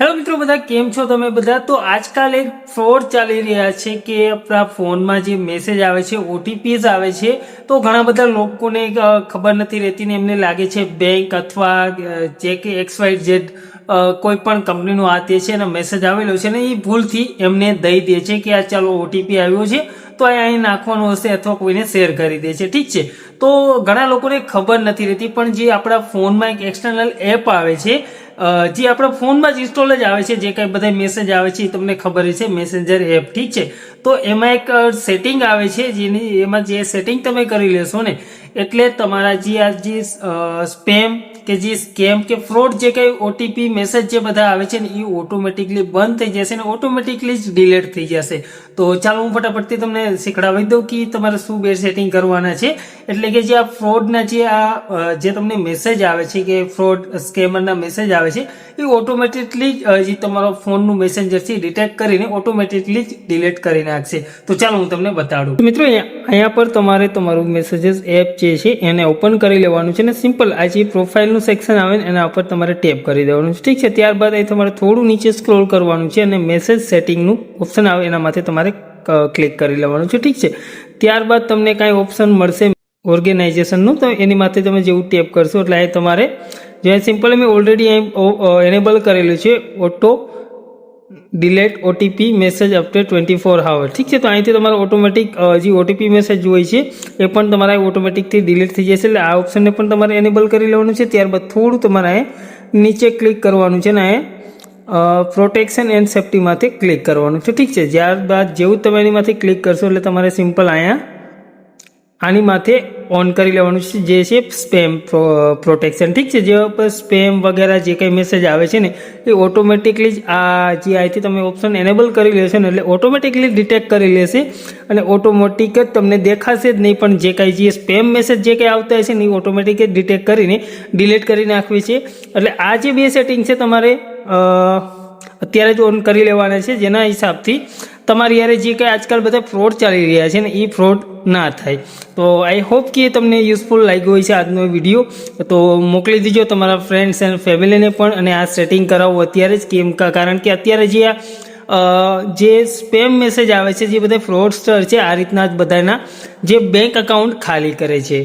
Hello મિત્રો, બધા કેમ છો તમે બધા? તો આજકાલ એક ફ્રોડ ચાલી રહ્યા છે કે આપણા ફોનમાં જે મેસેજ આવે છે ઓટીપીઝ આવે છે, તો ઘણા બધા લોકોને ખબર નથી રહેતી ને એમને લાગે છે બેંક અથવા જે કે એક્સ વાય ઝેડ કોઈ પણ કંપનીનું આ તે છે અને મેસેજ આવેલો છે ને એ ભૂલથી એમને દઈ દે છે કે આ ચાલો ઓટીપી આવ્યો છે, તો અહીં નાખવાનું હશે અથવા કોઈને શેર કરી દે છે. ઠીક છે. તો ઘણા લોકોને ખબર નથી રહેતી, પણ જે આપણા ફોનમાં એક એક્સટર્નલ એપ આવે છે જે આપણા ફોનમાં જ ઇન્સ્ટોલ જ આવે છે, જે કાંઈ બધા મેસેજ આવે છે, એ તમને ખબર છે મેસેન્જર એપ ઠીક છે. તો એમાં એક સેટિંગ આવે છે, જેની, એમાં જે સેટિંગ તમે કરી લેશો ને, એટલે તમારા જે આ જે સ્પેમ કે જે સ્કેમ કે ફ્રોડ જે કંઈ ઓટીપી મેસેજ જે બધા આવે છે ને એ ઓટોમેટિકલી બંધ થઈ જશે ને ઓટોમેટિકલી જ ડિલેટ થઈ જશે. તો ચાલો હું ફટાફટથી તમને શીખડાવી દઉં કે તમારે શું બે સેટિંગ કરવાના છે. એટલે કે જે આ ફ્રોડના જે આ જે તમને મેસેજ આવે છે કે ફ્રોડ સ્કેમરના મેસેજ આવે છે એ ઓટોમેટિકલી જે તમારો ફોનનું મેસેન્જર છે ડિટેક્ટ કરીને ઓટોમેટિકલી જ ડિલેટ કરી નાખશે. તો ચાલો હું તમને બતાડું. મિત્રો અહીંયા પર તમારે તમારું મેસેજીસ એપ જે છે એને ઓપન કરી લેવાનું છે ને સિમ્પલ આ જે પ્રોફાઇલનું સેક્શન આવે એના ઉપર તમારે ટેપ કરી દેવાનું છે. ઠીક છે, ત્યારબાદ અહીં તમારે થોડું નીચે સ્ક્રોલ કરવાનું છે અને મેસેજ સેટિંગનું ઓપ્શન આવે એના માથે તમારે ક્લિક કરી લેવાનું છે. ઠીક છે, ત્યારબાદ તમને કાંઈ ઓપ્શન મળશે ઓર્ગેનાઇઝેશનનું તો એની માથે તમે જેવું ટેપ કરશો એટલે અહીં તમારે, જે સિમ્પલ મેં ઓલરેડી એનેબલ કરેલું છે auto delete OTP message update twenty four hour ઠીક છે, તો અહીંથી તમારે ઓટોમેટિક જે ઓટીપી મેસેજ હોય છે, એ પણ તમારા ઓટોમેટિકથી ડિલીટ થઈ જશે. એટલે આ ઓપ્શનને પણ તમારે એનેબલ કરી લેવાનું છે. ત્યારબાદ થોડું તમારે નીચે ક્લિક કરવાનું છે ને પ્રોટેક્શન એન્ડ સેફ્ટીમાંથી ક્લિક કરવાનું છે. ઠીક છે, ત્યારબાદ જેવું તમે એની ક્લિક કરશો, એટલે તમારે સિમ્પલ અહીંયા આની માથે ઓન કરી લેવાનું છે, જે છે સ્પેમ પ્રોટેક્શન ઠીક છે, જે સ્પેમ વગેરે જે કંઈ મેસેજ આવે છે ને, એ ઓટોમેટિકલી જ આ જે અહીંથી તમે ઓપ્શન એનેબલ કરી લેશો ને, એટલે ઓટોમેટિકલી ડિટેક્ટ કરી લેશે અને ઓટોમેટિક જ તમને દેખાશે જ નહીં, પણ જે કાંઈ જે સ્પેમ મેસેજ જે કંઈ આવતા હશે ને, એ ઓટોમેટિક જ ડિટેક્ટ કરીને ડિલીટ કરી નાખવી છે. એટલે આ જે બે સેટિંગ છે તમારે અત્યારે જ ઓન કરી લેવાના છે, જેના હિસાબથી તમારી યારે જે કંઈ આજકાલ બધા ફ્રોડ ચાલી રહ્યા છે ને એ ફ્રોડ ના થાય. તો આઈ હોપ કે તમને યુઝફુલ લાગ્યો હોય છે આજનો વીડિયો તો મોકલી દીજો તમારા ફ્રેન્ડ્સ એન્ડ ફેમિલીને પણ અને આ સેટિંગ કરાવો અત્યારે જ કેમ કારણ કે અત્યારે જે આ જે સ્પેમ મેસેજ આવે છે, જે બધા ફ્રોડસ્ટર છે, આ રીતના જ બધાના જે બેંક અકાઉન્ટ ખાલી કરે છે.